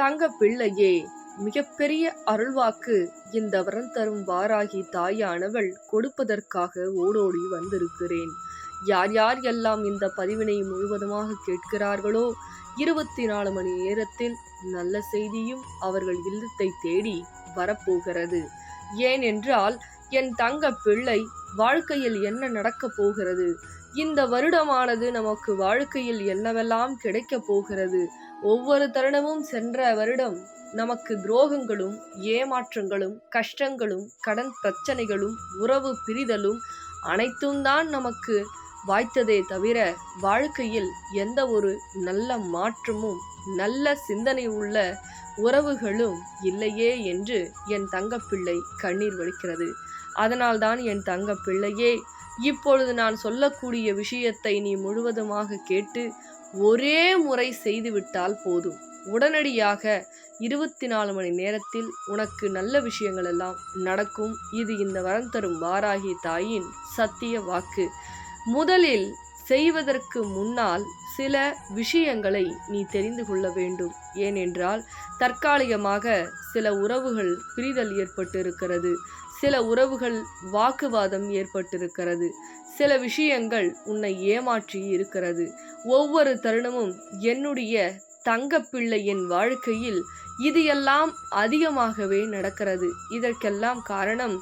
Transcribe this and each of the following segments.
தங்க பிள்ளையே மிகப்பெரிய அருள்வாக்கு இந்த வரம் தரும் வாராகி தாயானவள் கொடுப்பதற்காக ஓடோடி வந்திருக்கிறேன். யார் யார் எல்லாம் இந்த பதிவினை முழுவதுமாக கேட்கிறார்களோ இருபத்தி நாலு மணி நேரத்தில் நல்ல செய்தியும் அவர்கள் இல்லத்தை தேடி வரப்போகிறது. ஏனென்றால் என் தங்க பிள்ளை வாழ்க்கையில் என்ன நடக்கப் போகிறது? இந்த வருடமானது நமக்கு வாழ்க்கையில் என்னவெல்லாம் கிடைக்கப் போகிறது? ஒவ்வொரு தருணமும் சென்ற வருடம் நமக்கு துரோகங்களும் ஏமாற்றங்களும் கஷ்டங்களும் கடன் பிரச்சனைகளும் உறவு பிரிதலும் அனைத்தும் தான் நமக்கு வாய்த்ததே தவிர வாழ்க்கையில் எந்த ஒரு நல்ல மாற்றமும் நல்ல சிந்தனை உள்ள உறவுகளும் இல்லையே என்று என் தங்கப்பிள்ளை கண்ணீர் வலிக்கிறது அதனால்தான் என் தங்கப்பிள்ளையே இப்பொழுது நான் சொல்லக்கூடிய விஷயத்தை நீ முழுவதுமாக கேட்டு ஒரே முறை செய்துவிட்டால் போதும். உடனடியாக இருபத்தி நாலு மணி நேரத்தில் உனக்கு நல்ல விஷயங்கள் எல்லாம் நடக்கும். இது இந்த வரம் தரும் வாராகி தாயின் சத்திய வாக்கு. முதலில் செய்வதற்கு முன்னால் சில விஷயங்களை நீ தெரிந்து கொள்ள வேண்டும். ஏனென்றால் தற்காலிகமாக சில உறவுகள் பிரிதல் ஏற்பட்டிருக்கிறது. சில உறவுகள் வாக்குவாதம் ஏற்பட்டிருக்கிறது. சில விஷயங்கள் உன்னை ஏமாற்றி இருக்கிறது. ஒவ்வொரு தருணமும் என்னுடைய தங்கப்பிள்ளையின் வாழ்க்கையில் இது எல்லாம் அதிகமாகவே நடக்கிறது. இதற்கெல்லாம் காரணம்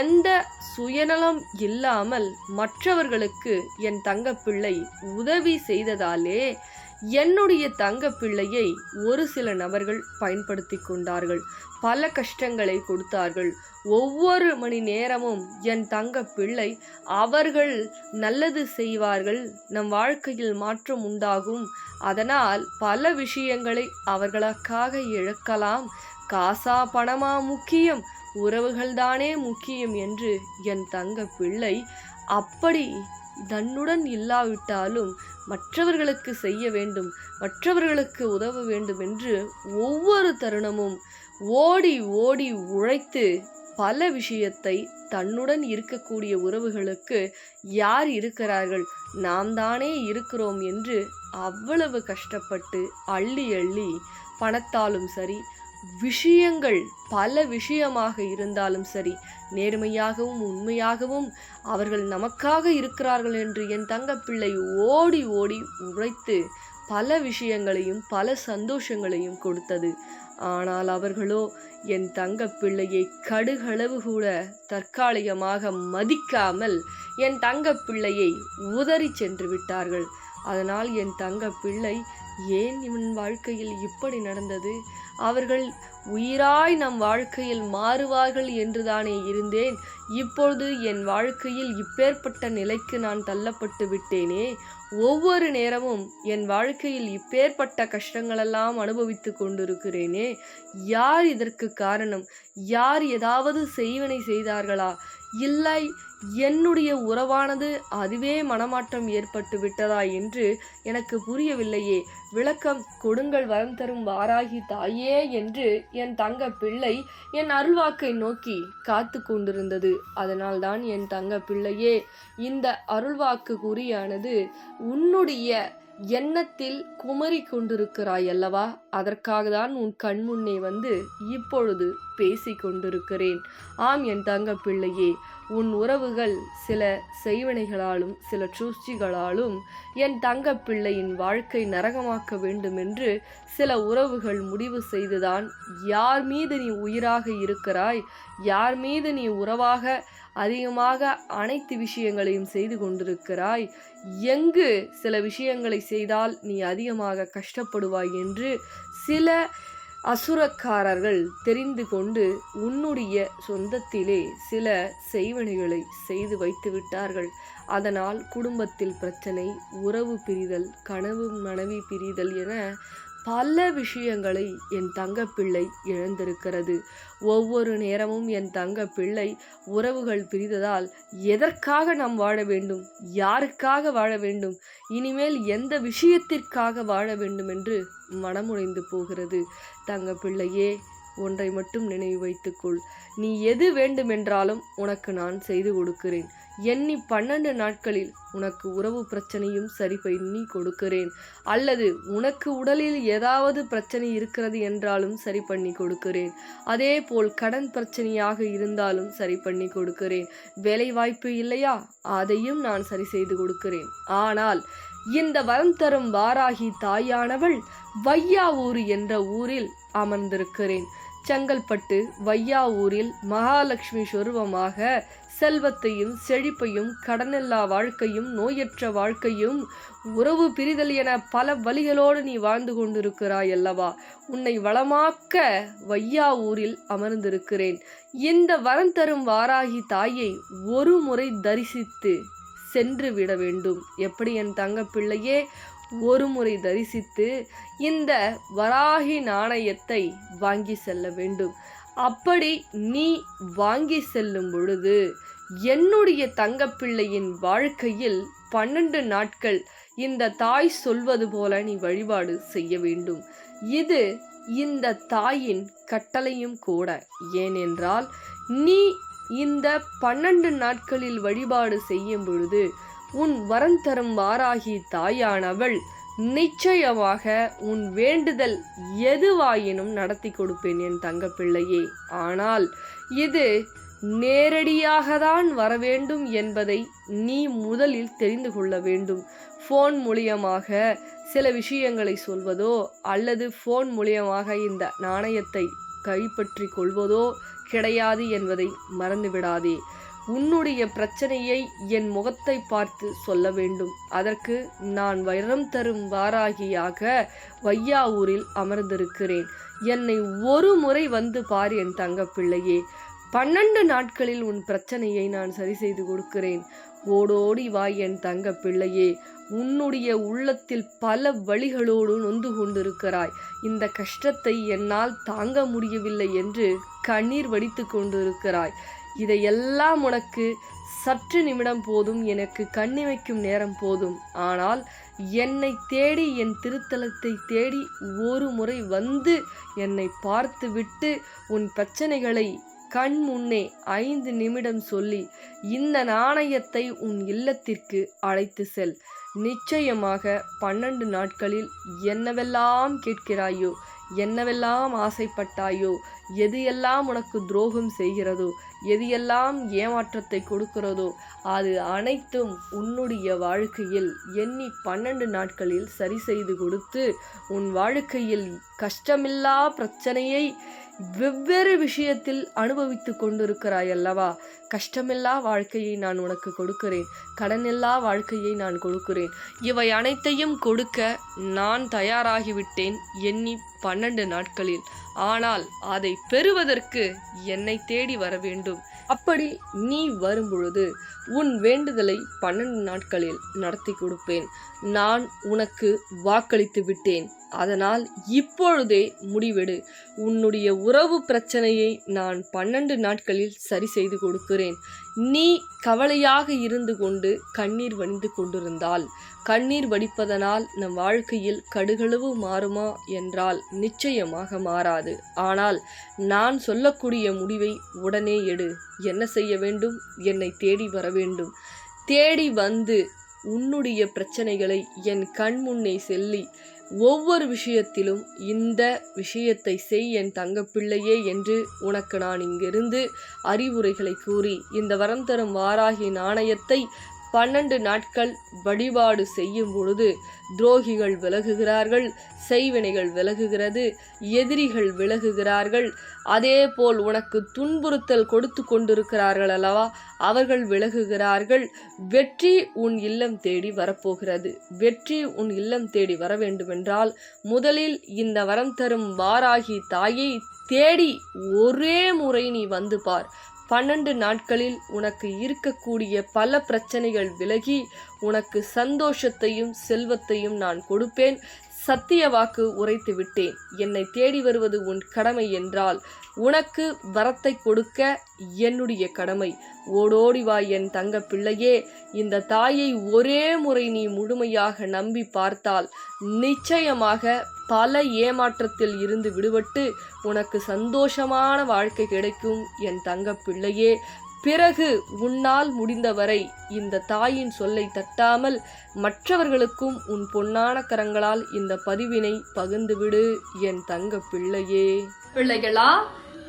எந்த சுயநலம் இல்லாமல் மற்றவர்களுக்கு என் தங்கப்பிள்ளை உதவி செய்ததாலே என்னுடைய தங்க பிள்ளையை ஒரு சில நபர்கள் பயன்படுத்தி கொண்டார்கள். பல கஷ்டங்களை கொடுத்தார்கள். ஒவ்வொரு மணி நேரமும் என் தங்க பிள்ளை அவர்கள் நல்லது செய்வார்கள். நம் வாழ்க்கையில் மாற்றம் உண்டாகும். அதனால் பல விஷயங்களை அவர்களுக்காக இழக்கலாம். காசா பணமா முக்கியம். உறவுகள்தானே முக்கியம் என்று என் தங்க பிள்ளை அப்படி தன்னுடன் இல்லாவிட்டாலும் மற்றவர்களுக்கு செய்ய வேண்டும் மற்றவர்களுக்கு உதவ வேண்டும் என்று ஒவ்வொரு தருணமும் ஓடி ஓடி உழைத்து பல விஷயத்தை தன்னுடன் இருக்கக்கூடிய உறவுகளுக்கு யார் இருக்கிறார்கள்? நாம் தானே இருக்கிறோம் என்று அவ்வளவு கஷ்டப்பட்டு அள்ளி அள்ளி பணத்தாலும் சரி விஷயங்கள் பல விஷயமாக இருந்தாலும் சரி நேர்மையாகவும் உண்மையாகவும் அவர்கள் நமக்காக இருக்கிறார்கள் என்று என் தங்கப்பிள்ளை ஓடி ஓடி உழைத்து பல விஷயங்களையும் பல சந்தோஷங்களையும் கொடுத்தது. ஆனால் அவர்களோ என் தங்க பிள்ளையை கடுகளவு கூட தற்காலிகமாக மதிக்காமல் என் தங்க பிள்ளையை உதறி சென்று விட்டார்கள். அதனால் என் தங்க பிள்ளை ஏன் இவன் வாழ்க்கையில் இப்படி நடந்தது? அவர்கள் உயிராய் நம் வாழ்க்கையில் மாறுவார்கள் என்றுதானே இருந்தேன். இப்பொழுது என் வாழ்க்கையில் இப்பேற்பட்ட நிலைக்கு நான் தள்ளப்பட்டு விட்டேனே. ஒவ்வொரு நேரமும் என் வாழ்க்கையில் இப்பேற்பட்ட கஷ்டங்களெல்லாம் அனுபவித்து கொண்டிருக்கிறேனே. யார் இதற்கு காரணம்? யார் ஏதாவது செய்வனை செய்தார்களா? இல்லை என்னுடைய உறவானது அதுவே மனமாற்றம் ஏற்பட்டு விட்டதா என்று எனக்கு புரியவில்லையே. விளக்கம் கொடுங்கள் வரம் தரும் வாராகி தாயே என்று என் தங்க பிள்ளை என் அருள்வாக்கை நோக்கி காத்து கொண்டிருந்தது. அதனால்தான் என் தங்க பிள்ளையே இந்த அருள்வாக்கு குறியானது உன்னுடைய எண்ணத்தில் குமரி கொண்டிருக்கிறாய் அல்லவா அதற்காக தான் உன் கண் முன்னே வந்து இப்பொழுது பேசி கொண்டிருக்கிறேன் ஆம் என் தங்க பிள்ளையே உன் உறவுகள் சில செய்வினைகளாலும் சில சூழ்ச்சிகளாலும் என் தங்க பிள்ளையின் வாழ்க்கை நரகமாக்க வேண்டுமென்று சில உறவுகள் முடிவு செய்துதான் யார் மீது நீ உயிராக இருக்கிறாய் யார் மீது நீ உறவாக அதிகமாக அனைத்து விஷயங்களையும் செய்து கொண்டிருக்கிறாய். எங்கு சில விஷயங்களை செய்தால் நீ அதிகமாக கஷ்டப்படுவாய் என்று சில அசுரக்காரர்கள் தெரிந்து கொண்டு உன்னுடைய சொந்தத்திலே சில செய்வனைகளை செய்து வைத்து விட்டார்கள். அதனால் குடும்பத்தில் பிரச்சனை உறவு பிரிதல் கனவு மனைவி பிரிதல் என பல விஷயங்களை என் தங்க பிள்ளை இழந்திருக்கிறது. ஒவ்வொரு நேரமும் என் தங்க பிள்ளை உறவுகள் பிரிந்ததால் எதற்காக நாம் வாழ வேண்டும்? யாருக்காக வாழ வேண்டும்? இனிமேல் எந்த விஷயத்திற்காக வாழ வேண்டும் என்று மனமுடைந்து போகிறது. தங்க பிள்ளையே ஒன்றை மட்டும் நினைவு வைத்துக்கொள். நீ எது வேண்டுமென்றாலும் உனக்கு நான் செய்து கொடுக்கிறேன். எண்ணி பன்னெண்டு நாட்களில் உனக்கு உறவு பிரச்சனையும் சரி பண்ணி கொடுக்கிறேன். அல்லது உனக்கு உடலில் ஏதாவது பிரச்சனை இருக்கிறது என்றாலும் சரி பண்ணி கொடுக்கிறேன். அதே போல் கடன் பிரச்சனையாக இருந்தாலும் சரி பண்ணி கொடுக்கிறேன். வேலை வாய்ப்பு இல்லையா? அதையும் நான் சரி செய்து கொடுக்கிறேன். ஆனால் இந்த வரம் தரும் வாராகி தாயானவள் வையாவூர் என்ற ஊரில் அமர்ந்திருக்கிறேன். செங்கல்பட்டு வையாவூரில் மகாலட்சுமி சொருபமாக செல்வத்தையும் செழிப்பையும் கடனில்லா வாழ்க்கையும் நோயற்ற வாழ்க்கையும் உறவு பிரிதல் என பல வழிகளோடு நீ வாழ்ந்து கொண்டிருக்கிறாய் அல்லவா? உன்னை வளமாக்க வையாவூரில் அமர்ந்திருக்கிறேன். இந்த வரம் தரும் வாராகி தாயை ஒரு முறை தரிசித்து சென்று விட வேண்டும். எப்படி என் தங்க பிள்ளையே? ஒரு முறை தரிசித்து இந்த வராகி நாணயத்தை வாங்கி செல்ல வேண்டும். அப்படி நீ வாங்கி செல்லும் பொழுது என்னுடைய தங்கப்பிள்ளையின் வாழ்க்கையில் பன்னெண்டு நாட்கள் இந்த தாய் சொல்வது போல நீ வழிபாடு செய்ய வேண்டும். இது இந்த தாயின் கட்டளையும் கூட. ஏனென்றால் நீ இந்த பன்னெண்டு நாட்களில் வழிபாடு செய்யும் பொழுது உன் வரம் தரும் வாராகி தாயானவள் நிச்சயமாக உன் வேண்டுதல் எதுவாயினும் நடத்தி கொடுப்பேன் என் தங்கப்பிள்ளையே. ஆனால் இது நேரடியாக தான் வர வேண்டும் என்பதை நீ முதலில் தெரிந்து கொள்ள வேண்டும். ஃபோன் மூலியமாக சில விஷயங்களை சொல்வதோ அல்லது ஃபோன் மூலியமாக இந்த நாணயத்தை கைப்பற்றி கொள்வதோ கிடையாது என்பதை மறந்துவிடாதே. உன்னுடைய பிரச்சனையை என் முகத்தை பார்த்து சொல்ல வேண்டும். அதற்கு நான் வைரம் தரும் வாராகியாக வையாவூரில் அமர்ந்திருக்கிறேன். என்னை ஒரு முறை வந்து பார் என் தங்கப்பிள்ளையே. பன்னெண்டு நாட்களில் உன் பிரச்சனையை நான் சரி செய்து கொடுக்கிறேன். ஓடோடி வா என் தங்க பிள்ளையே உன்னுடைய உள்ளத்தில் பல வழிகளோடு நொந்து கொண்டிருக்கிறாய். இந்த கஷ்டத்தை என்னால் தாங்க முடியவில்லை என்று கண்ணீர் வடித்து கொண்டிருக்கிறாய். இதையெல்லாம் உனக்கு சற்று நிமிடம் போதும் எனக்கு கண்ணிமைக்கும் நேரம் போதும். ஆனால் என்னை தேடி என் திருத்தலத்தை தேடி ஒரு முறை வந்து என்னை பார்த்துவிட்டு உன் பிரச்சனைகளை கண் முன்னே ஐந்து நிமிடம் சொல்லி இந்த நாணயத்தை உன் இல்லத்திற்கு அழைத்து செல். நிச்சயமாக பன்னெண்டு நாட்களில் என்னவெல்லாம் கேட்கிறாயோ என்னவெல்லாம் ஆசைப்பட்டாயோ எது எல்லாம் உனக்கு துரோகம் செய்கிறதோ எதையெல்லாம் ஏமாற்றத்தை கொடுக்கிறதோ அது அனைத்தும் உன்னுடைய வாழ்க்கையில் எண்ணி பன்னெண்டு நாட்களில் சரி செய்து கொடுத்து உன் வாழ்க்கையில் கஷ்டமில்லா பிரச்சனையை வெவ்வேறு விஷயத்தில் அனுபவித்து கொண்டிருக்கிறாய் அல்லவா? கஷ்டமில்லா வாழ்க்கையை நான் உனக்கு கொடுக்கிறேன். கடனில்லா வாழ்க்கையை நான் கொடுக்கிறேன். இவை அனைத்தையும் கொடுக்க நான் தயாராகிவிட்டேன் எண்ணி பன்னெண்டு நாட்களில். ஆனால் அதை பெறுவதற்கு என்னை தேடி வர வேண்டும். அப்படி நீ வரும்பொழுது உன் வேண்டுதலை பன்னெண்டு நாட்களில் நடத்தி கொடுப்பேன். நான் உனக்கு வாக்களித்து விட்டேன். அதனால் இப்பொழுதே முடிவெடு. உன்னுடைய உறவு பிரச்சனையை நான் பன்னெண்டு நாட்களில் சரி செய்து கொடுக்கிறேன். நீ கவலையாக இருந்து கொண்டு கண்ணீர் வடிந்து கொண்டிருந்தால் கண்ணீர் வடிப்பதனால் நம் வாழ்க்கையில் கடுகளவு மாறுமா என்றால் நிச்சயமாக மாறாது. ஆனால் நான் சொல்லக்கூடிய முடிவை உடனே எடு. என்ன செய்ய வேண்டும்? என்னை தேடி வர வேண்டும். தேடி வந்து உன்னுடைய பிரச்சனைகளை என் கண் முன்னே செல்லி ஒவ்வொரு விஷயத்திலும் இந்த விஷயத்தை செய் என் தங்கப்பிள்ளையே என்று உனக்கு நான் இங்கிருந்து அறிவுரைகளை கூறி இந்த வரம் தரும் வாராகி நாணயத்தை பன்னெண்டு நாட்கள் வழிபாடு செய்யும் பொழுது துரோகிகள் விலகுகிறார்கள் செய்வினைகள் விலகுகிறது எதிரிகள் விலகுகிறார்கள். அதே போல் உனக்கு துன்புறுத்தல் கொடுத்து கொண்டிருக்கிறார்கள் அல்லவா? அவர்கள் விலகுகிறார்கள். வெற்றி உன் இல்லம் தேடி வரப்போகிறது. வெற்றி உன் இல்லம் தேடி வர வேண்டுமென்றால் முதலில் இந்த வரம் தரும் வாராகி தாயை தேடி ஒரே முறை நீ வந்து பார். பன்னெண்டு நாட்களில் உனக்கு இருக்கக்கூடிய பல பிரச்சனைகள் விலகி உனக்கு சந்தோஷத்தையும் செல்வத்தையும் நான் கொடுப்பேன். சத்திய வாக்கு உரைத்து விட்டேன். என்னை தேடி வருவது உன் கடமை என்றால் உனக்கு வரத்தை கொடுக்க என்னுடைய கடமை. ஓடோடி வா என் தங்க பிள்ளையே இந்த தாயை ஒரே முறை நீ முழுமையாக நம்பி பார்த்தால் நிச்சயமாக பல ஏமாற்றத்தில் இருந்து விடுபட்டு உனக்கு சந்தோஷமான வாழ்க்கை கிடைக்கும் என் தங்க பிள்ளையே. பிறகு உன்னால் முடிந்தவரை இந்த தாயின் சொல்லை தட்டாமல் மற்றவர்களுக்கும் உன் பொன்னான கரங்களால் இந்த பதிவினை பகிர்ந்துவிடு என் தங்க பிள்ளையே. பிள்ளைகளா